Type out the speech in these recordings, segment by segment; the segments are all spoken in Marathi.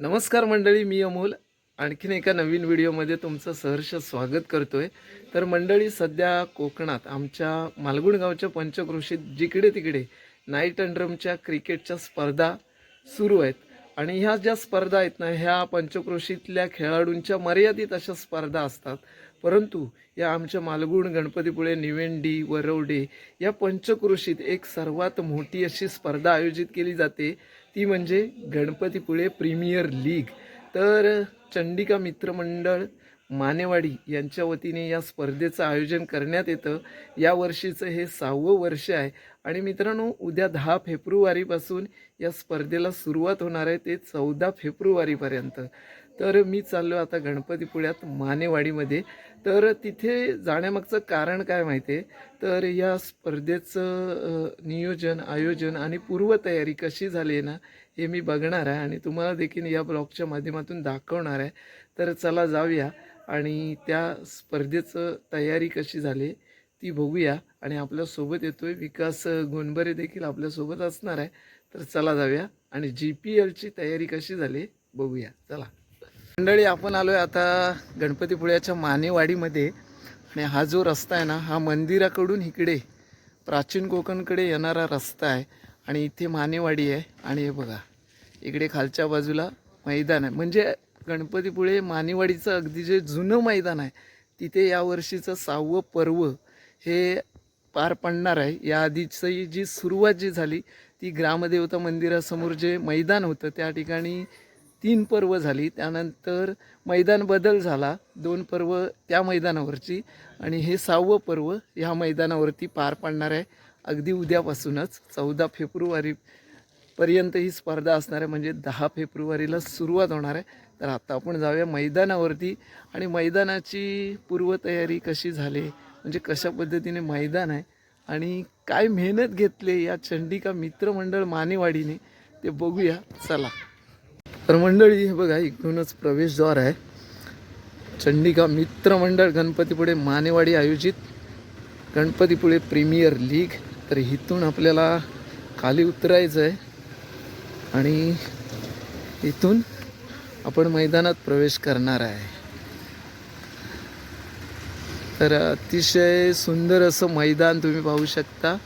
नमस्कार मंडळी मी अमोल. आणखीन एका नवीन व्हिडिओमध्ये तुमचं सहर्ष स्वागत करतोय. तर मंडळी सध्या कोकणात आमच्या मालगुण गावच्या पंचक्रोशीत जिकडे तिकडे नाईट अँड ड्रमच्या क्रिकेटच्या स्पर्धा सुरू आहेत. आणि ह्या ज्या स्पर्धा आहेत ना ह्या पंचक्रोशीतल्या खेळाडूंच्या मर्यादित अशा स्पर्धा असतात. परंतु या आमच्या मालगुण गणपतीपुळे निवेंडी वरवडे या पंचक्रोशीत एक सर्वात मोठी अशी स्पर्धा आयोजित केली जाते. ती म्हणजे गणपतीपुळे प्रीमियर लीग. तर चंडिका मित्रमंडळ मानेवाडी यांच्या वतीने या स्पर्धेचं आयोजन करण्यात येतं. या वर्षीचं हे सहावं वर्ष आहे. आणि मित्रांनो उद्या दहा फेब्रुवारीपासून या स्पर्धेला सुरुवात होणार आहे ते चौदा फेब्रुवारीपर्यंत. तर मी चाललो आता गणपतीपुळ्यात मानेवाडीमध्ये. तर तिथे जाण्यामागचं कारण काय माहिती आहे? तर या स्पर्धेचं नियोजन आयोजन आणि पूर्वतयारी कशी झाली आहे ना हे मी बघणार आहे आणि तुम्हाला देखील या ब्लॉगच्या माध्यमातून दाखवणार आहे. तर चला जाऊया आणि त्या स्पर्धेचं तयारी कशी झाली ती बघूया आणि आपल्यासोबत येतोय विकास गोंडबरे देखील आपल्यासोबत असणार आहे. तर चला जाऊया आणि जी पी एलची तयारी कशी झाली बघूया. चला. मंडळी आपण आलो आहे आता गणपतीपुळ्याच्या मानेवाडीमध्ये. आणि हा जो रस्ता आहे ना हा मंदिराकडून इकडे प्राचीन कोकणकडे येणारा रस्ता आहे. आणि इथे मानेवाडी आहे. आणि हे बघा इकडे खालच्या बाजूला मैदान आहे. म्हणजे गणपतीपुळे मानेवाडीचं अगदी जे जुनं मैदान आहे तिथे यावर्षीचं सहावं पर्व हे पार पडणार आहे. या आधीची जी सुरुवात जी झाली ती ग्रामदेवता मंदिरासमोर जे मैदान होतं त्या ठिकाणी तीन पर्व झाली. त्यानंतर मैदान बदल झाला. दोन पर्व त्या मैदानावरची आणि हे सहावं पर्व ह्या मैदानावरती पार पाडणार आहे. अगदी उद्यापासूनच चौदा फेब्रुवारी पर्यंत ही स्पर्धा असणार आहे. म्हणजे दहा फेब्रुवारीला सुरुवात होणार आहे. तर आत्ता आपण जाऊया मैदानावरती. आणि मैदानाची पूर्वतयारी कशी झाली? म्हणजे कशा पद्धतीने मैदान आहे? आणि काय मेहनत घेतली या चंडिका मित्रमंडळ मानेवाडीने? ते बघूया. चला. तर मंडळी हे बघा इकडूनच प्रवेशद्वार आहे. चंडिका मित्रमंडळ गणपतीपुळे मानेवाडी आयोजित. Ganpatipule premier league. तर इथून आपल्याला खाली उतरायचं आहे. आणि इथून आपण मैदानात प्रवेश करणार आहे. तर अतिशय सुंदर असं मैदान तुम्ही पाहू शकता.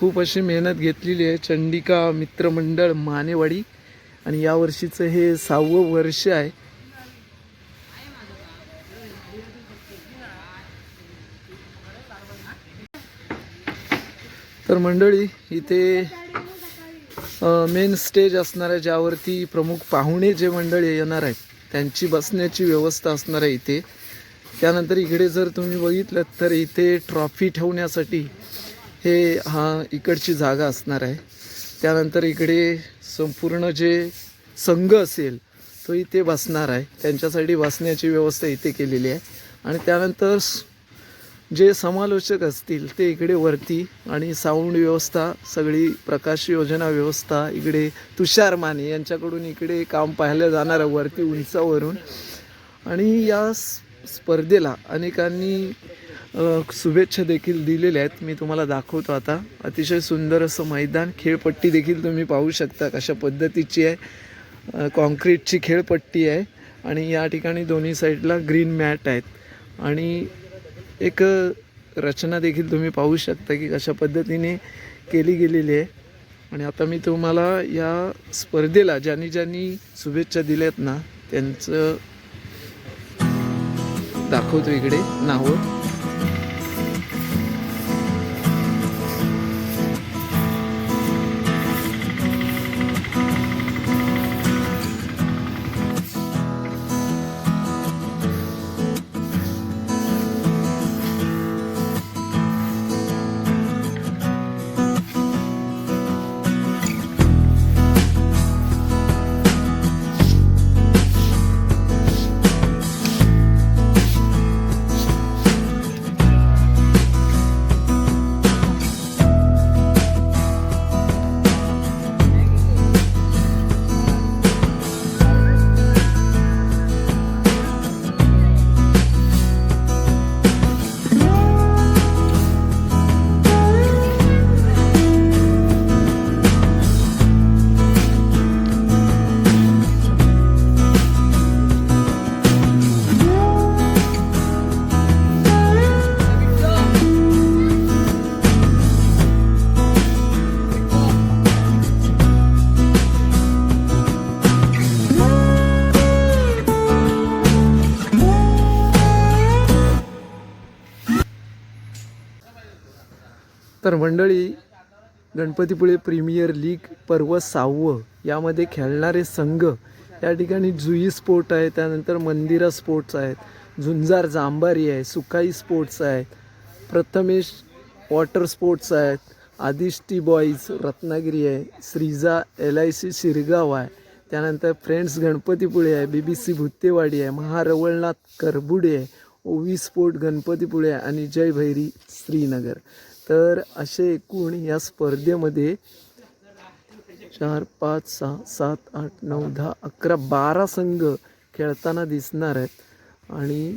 खूप अशी मेहनत घेतलेली आहे. चंडिका मित्रमंडळ मानेवाडी. आणि यावर्षीचं हे सहावं वर्ष आहे. तर मंडळी इथे मेन स्टेज असणार आहे ज्यावरती प्रमुख पाहुणे जे मंडळी येणार आहेत त्यांची बसण्याची व्यवस्था असणार आहे इथे. त्यानंतर इकडे जर तुम्ही बघितलं तर इथे ट्रॉफी ठेवण्यासाठी हे हा इकडची जागा असणार आहे. त्यानंतर इकडे संपूर्ण जे संघ असेल तो इथे बसणार आहे. त्यांच्यासाठी बसण्याची व्यवस्था इथे केलेली आहे. आणि त्यानंतर जे समालोचक असतील ते इकडे वरती आणि साऊंड व्यवस्था सगळी प्रकाश योजना व्यवस्था इकडे तुषार माने यांच्याकडून इकडे काम पाहिलं जाणार आहे वरती उंचावरून. आणि या स्पर्धेला अनेकांनी शुभेच्छा देखील दिलेल्या आहेत. मी तुम्हाला दाखवतो आता. अतिशय सुंदर असं मैदान. खेळपट्टी देखील तुम्ही पाहू शकता कशा पद्धतीची आहे. कॉन्क्रीटची खेळपट्टी आहे आणि या ठिकाणी दोन्ही साईडला ग्रीन मॅट आहेत. आणि एक रचना देखील तुम्ही पाहू शकता की कशा पद्धतीने केली गेलेली आहे. आणि आता मी तुम्हाला या स्पर्धेला ज्यांनी ज्यांनी शुभेच्छा दिल्यात ना त्यांचं दाखवतो इकडे नावं. तर मंडळी गणपतीपुळे प्रीमियर लीग पर्व सहावं. यामध्ये खेळणारे संघ या ठिकाणी जुई स्पोर्ट आहे त्यानंतर मंदिरा स्पोर्ट्स आहेत झुंजार जांभारी आहे सुकाई स्पोर्ट्स आहेत प्रथमेश वॉटर स्पोर्ट्स आहेत आदिश टी बॉईज रत्नागिरी आहे Shreeja L I C Shirgaon आहे त्यानंतर फ्रेंड्स गणपतीपुळे आहे बी बी सी भुत्तेवाडी आहे महारवळनाथ करबुडे आहे ओवी स्पोर्ट गणपतीपुळे आहे आणि जय भैरी श्रीनगर. तर असे एकूण या स्पर्धेमध्ये चार पाच सहा सात आठ नऊ दहा अकरा बारा संघ खेळताना दिसणार आहेत. आणि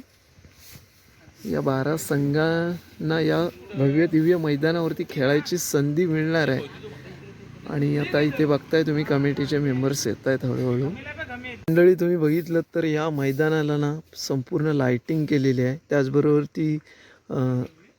या बारा संघांना या भव्य दिव्य मैदानावरती खेळायची संधी मिळणार आहे. आणि आता इथे बघताय तुम्ही कमिटीचे मेंबर्स येत आहेत हळूहळू. मंडळी तुम्ही बघितलं तर या मैदानाला ना संपूर्ण लायटिंग केलेली आहे. त्याचबरोबर ती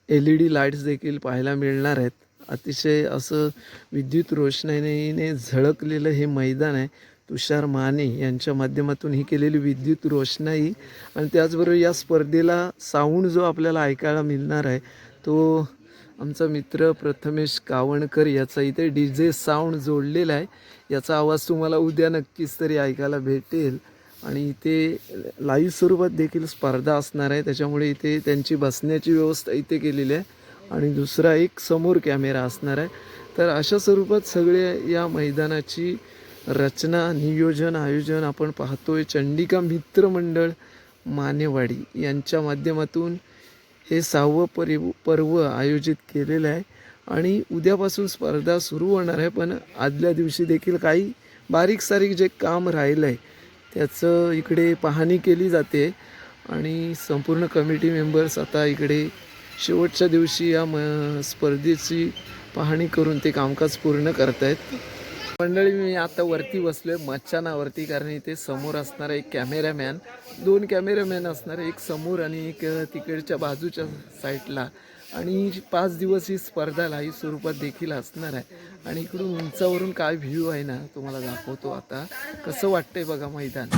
एल ई डी लाईट्स देखील पाहायला मिळणार आहेत. अतिशय असं विद्युत रोषणाईने झळकलेलं हे मैदान आहे. तुषार माने यांच्या माध्यमातून ही केलेली विद्युत रोषणाई आणि त्याचबरोबर या स्पर्धेला साऊंड जो आपल्याला ऐकायला मिळणार आहे तो आमचा मित्र प्रथमेश कावणकर याचा इथे डी जे साऊंड जोडलेला आहे. याचा आवाज तुम्हाला उद्या नक्कीच तरी ऐकायला भेटेल. आणि इथे लाईव्ह स्वरूपात देखील स्पर्धा असणार आहे. त्याच्यामुळे इथे त्यांची बसण्याची व्यवस्था इथे केलेली आहे. आणि दुसरा एक समोर कॅमेरा असणार आहे. तर अशा स्वरूपात सगळे या मैदानाची रचना नियोजन आयोजन आपण पाहतोय. चंडिका मित्रमंडळ मानेवाडी यांच्या माध्यमातून हे सहावं परि पर्व आयोजित केलेलं आहे. आणि उद्यापासून स्पर्धा सुरू होणार आहे. पण आदल्या दिवशी देखील काही बारीक सारीक जे काम राहिलं आहे त्याचं इकडे पाहणी केली जाते आणि संपूर्ण कमिटी मेंबर्स आता इकडे शेवटच्या दिवशी या म स्पर्धेची पाहणी करून ते कामकाज पूर्ण करत आहेत मंडळी मी आता वरती बसलोय मच्छानावरती कारण इथे समोर असणारा एक कॅमेरामॅन दोन कॅमेरामॅन असणार एक समोर आणि एक तिकडच्या बाजूच्या साईडला. आणि पाच दिवस ही स्पर्धा लाईव्ह स्वरूपात देखील असणार आहे. आणि इकडून उंचावरून काय व्ह्यू आहे ना तुम्हाला दाखवतो आता. कसं वाटतंय बघा मैदान?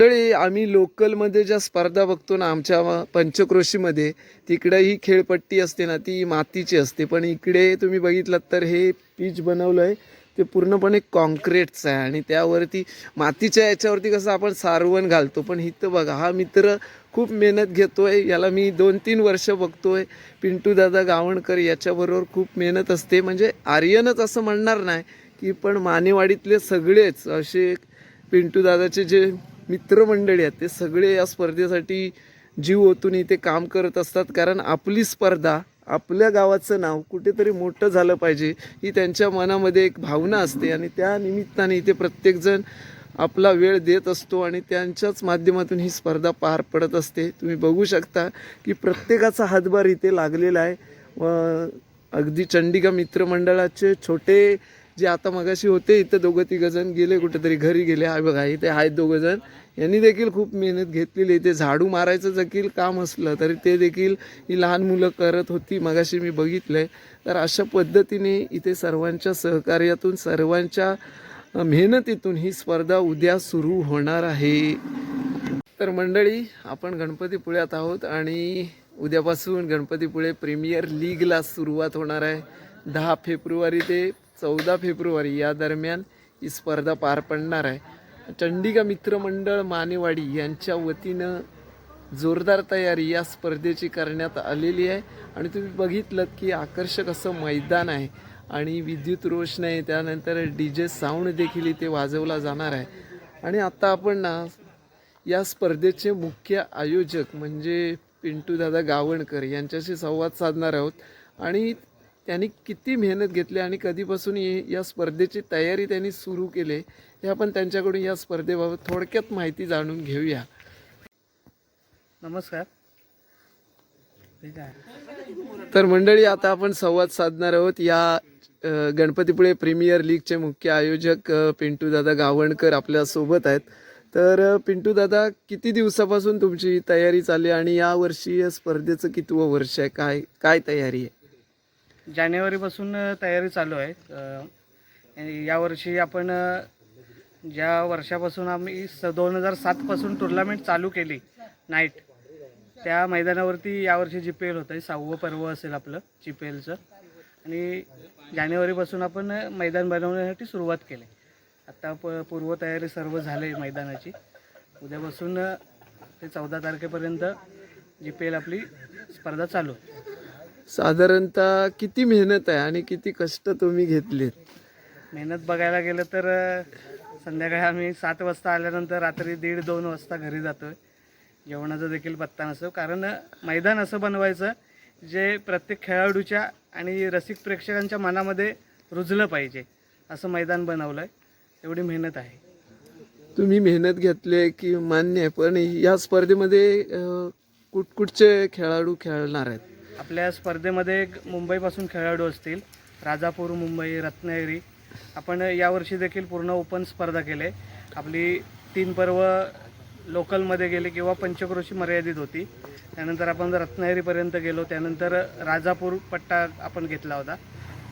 मंडळी आम्ही लोकलमध्ये ज्या स्पर्धा बघतो ना आमच्या पंचक्रोशीमध्ये तिकडे ही खेळपट्टी असते ना ती मातीची असते. पण इकडे तुम्ही बघितलात तर हे पीच बनवलं आहे ते पूर्णपणे कॉन्क्रीटचं आहे. आणि त्यावरती मातीच्या याच्यावरती कसं आपण सारवण घालतो. पण इथं बघा हा मित्र खूप मेहनत घेतो आहे याला मी दोन तीन वर्ष बघतो पिंटू दादा गावणकर याच्याबरोबर खूप मेहनत असते. म्हणजे आर्यनच असं म्हणणार नाही की पण मानेवाडीतले सगळेच असे पिंटू दादाचे जे मित्रमंडळी आहेत. ते सगळे या स्पर्धेसाठी जीव ओतून इथे काम करत असतात. कारण आपली स्पर्धा आपल्या गावाचं नाव कुठेतरी मोठं झालं पाहिजे ही त्यांच्या मनामध्ये एक भावना असते. आणि त्या निमित्ताने इथे प्रत्येकजण आपला वेळ देत असतो आणि त्यांच्याच माध्यमातून ही स्पर्धा पार पडत असते. तुम्ही बघू शकता की प्रत्येकाचा हातभार इथे लागलेला आहे. व अगदी चंडिका मित्रमंडळाचे छोटे जे आता मगाशी होते इथं दोघं तिघं जण गेले कुठेतरी घरी गेले. हा बघा इथे आहेत दोघं जण. यांनी देखील खूप मेहनत घेतलेली आहे. ते झाडू मारायचं देखील काम असलं तरी ते देखील ही लहान मुलं करत होती मगाशी मी बघितलंय. तर अशा पद्धतीने इथे सर्वांच्या सहकार्यातून सर्वांच्या मेहनतीतून ही स्पर्धा उद्या सुरू होणार आहे. तर मंडळी आपण गणपतीपुळ्यात आहोत आणि उद्यापासून गणपतीपुळे प्रीमियर लीगला सुरुवात होणार आहे. दहा फेब्रुवारी ते चौदा फेब्रुवारी या दरम्यान ही स्पर्धा पार पडणार आहे. चंडिका मित्रमंडळ मानेवाडी यांच्या वतीनं जोरदार तयारी या स्पर्धेची करण्यात आलेली आहे. आणि तुम्ही बघितलं की आकर्षक असं मैदान आहे. आणि विद्युत रोषणाई त्यानंतर डी जे साऊंड देखील इथे वाजवला जाणार आहे. आणि आता आपण ना या स्पर्धेचे मुख्य आयोजक म्हणजे पिंटू दादा गावणकर यांच्याशी संवाद साधणार आहोत. आणि त्यांनी किती मेहनत घेतली आणि कधीपासून ये- स्पर्धेची तयारी त्यांनी सुरू केली हे आपण त्यांच्याकडून या स्पर्धेबाबत थोडक्यात माहिती जाणून घेऊया. नमस्कार. तर मंडळी आता आपण संवाद साधणार आहोत. या गणपतीपुळे प्रीमियर लीगचे मुख्य आयोजक अ, पिंटू दादा गावणकर आपल्यासोबत आहेत. तर अ, पिंटू दादा किती दिवसापासून तुमची तयारी चालली आणि या वर्षी या स्पर्धेचं कितवं वर्ष आहे? काय काय तयारी आहे? जानेवारीपासून तयारी चालू आहे. यावर्षी आपण ज्या वर्षापासून आम्ही स दोन हजार सातपासून टुर्नामेंट चालू केली नाईट त्या मैदानावरती यावर्षी जी पी एल होतं आहे सहावं पर्व असेल आपलं जी पी एलचं आणि जानेवारीपासून आपण मैदान बनवण्यासाठी सुरुवात केली. आत्ता प पूर्वतयारी सर्व झाले आहे मैदानाची. उद्यापासून ते चौदा तारखेपर्यंत जी पी एल आपली स्पर्धा चालू आहे. साधारणतः किती मेहनत आहे आणि किती कष्ट तुम्ही घेतलेत? मेहनत बघायला गेलं तर अ, संध्याकाळी आम्ही सात वाजता आल्यानंतर रात्री दीड दोन वाजता घरी जातोय. जेवणाचा देखील पत्ता नसतो. कारण अ, मैदान असं बनवायचं जे प्रत्येक खेळाडूच्या आणि रसिक प्रेक्षकांच्या मनामध्ये रुजलं पाहिजे. असं मैदान बनवलं आहे एवढी मेहनत आहे. तुम्ही मेहनत घेतली की मान्य आहे पण या स्पर्धेमध्ये अ, कुठकुठचे खेळाडू खेळणार आहेत. आपल्या स्पर्धेमध्ये एक मुंबईपासून खेळाडू असतील. राजापूर मुंबई रत्नागिरी. आपण यावर्षी देखील पूर्ण ओपन स्पर्धा केले. आपली तीन पर्व लोकलमध्ये गेले किंवा पंचक्रोशी मर्यादित होती. त्यानंतर आपण रत्नागिरीपर्यंत गेलो त्यानंतर राजापूर पट्टा आपण घेतला होता.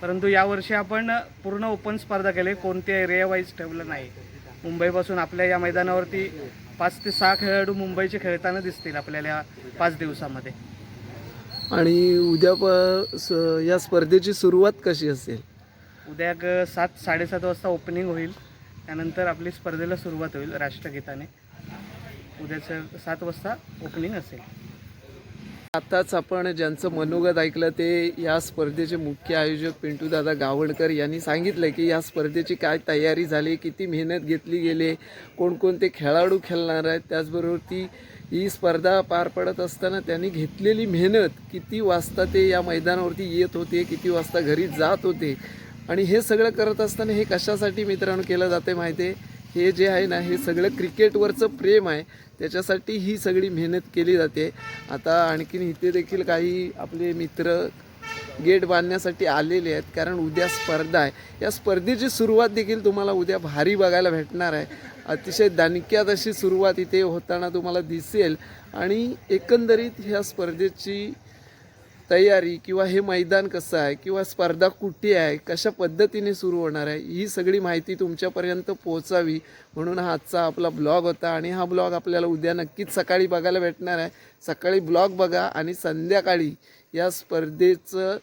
परंतु यावर्षी आपण पूर्ण ओपन स्पर्धा केली. कोणत्या एरिया वाईज ठेवलं नाही. मुंबईपासून आपल्या या मैदानावरती पाच ते सहा खेळाडू मुंबईचे खेळताना दिसतील आपल्याला या पाच दिवसामध्ये. आणि उद्या प- स- या स्पर्धेची सुरुवात कशी असेल? उद्या एक सात साडेसात वाजता ओपनिंग होईल. त्यानंतर आपली स्पर्धेला सुरुवात होईल राष्ट्रगीताने. उद्याचं सात वाजता ओपनिंग असेल. आताच आपण ज्यांचं मनोगत ऐकलं ते या स्पर्धेचे मुख्य आयोजक पिंटू दादा गावणकर यांनी सांगितलं की या स्पर्धेची काय तयारी झाली किती मेहनत घेतली गेली कोणकोणते खेळाडू खेळणार आहेत त्याचबरोबर ती ही स्पर्धा पार पडत असताना त्यांनी घेतलेली मेहनत किती वाजता ते या मैदानावरती येत होते किती वाजता घरी जात होते आणि हे सगळं करत असताना हे कशासाठी मित्रांनो केलं जाते माहिती आहे? हे जे आहे ना हे सगळं क्रिकेटवरचं प्रेम आहे. त्याच्यासाठी ही सगळी मेहनत केली जाते. आता आणखीन इथे देखील काही आपले मित्र गेट बांधण्यासाठी आलेले आहेत. कारण उद्या स्पर्धा आहे. या स्पर्धेची सुरुवात देखील तुम्हाला उद्या भारी बघायला भेटणार आहे. अतिशय दणक्यात अशी सुरुवात इथे होताना तुम्हाला दिसेल. आणि एकंदरीत ह्या स्पर्धेची तयारी किंवा हे मैदान कसं आहे किंवा स्पर्धा कुठे आहे कशा पद्धतीने सुरू होणार आहे ही सगळी माहिती तुमच्यापर्यंत पोहोचावी म्हणून हा आजचा आपला ब्लॉग होता. आणि हा ब्लॉग आपल्याला उद्या नक्कीच सकाळी बघायला भेटणार आहे. सकाळी ब्लॉग बघा आणि संध्याकाळी या स्पर्धेचं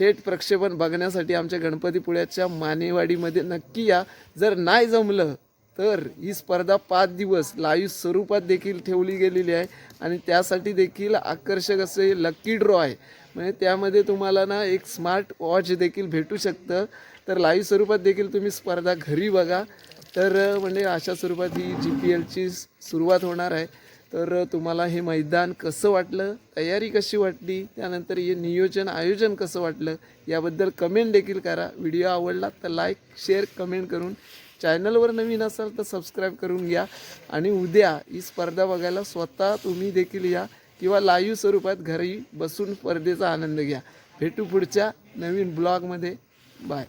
थेट प्रक्षेपण बघण्यासाठी आमच्या गणपतीपुळ्याच्या मानेवाडीमध्ये नक्की या. जर नाही जमलं तर ही स्पर्धा पाच दिवस लाईव्ह स्वरूपात देखील ठेवली गेलेली आहे आणि त्यासाठी देखील आकर्षक असे लकी ड्रॉ आहे. म्हणजे त्यामध्ये तुम्हाला ना एक स्मार्ट वॉच देखील भेटू शकतं. तर लाईव्ह स्वरूपात देखील तुम्ही स्पर्धा घरी बघा. तर म्हणजे अशा स्वरूपात ही जी पी एलची सुरुवात होणार आहे. तर तुम्हाला हे मैदान कसं वाटलं? तयारी कशी वाटली? त्यानंतर हे नियोजन आयोजन कसं वाटलं? याबद्दल कमेंट देखील करा. व्हिडिओ आवडला तर लाईक शेअर कमेंट करून चॅनलवर नवीन असाल तर सबस्क्राईब करून घ्या. आणि उद्या ही स्पर्धा बघायला स्वतः तुम्ही देखील या किंवा लाईव्ह स्वरूपात घरी बसून स्पर्धेचा आनंद घ्या. भेटू पुढच्या नवीन ब्लॉगमध्ये बाय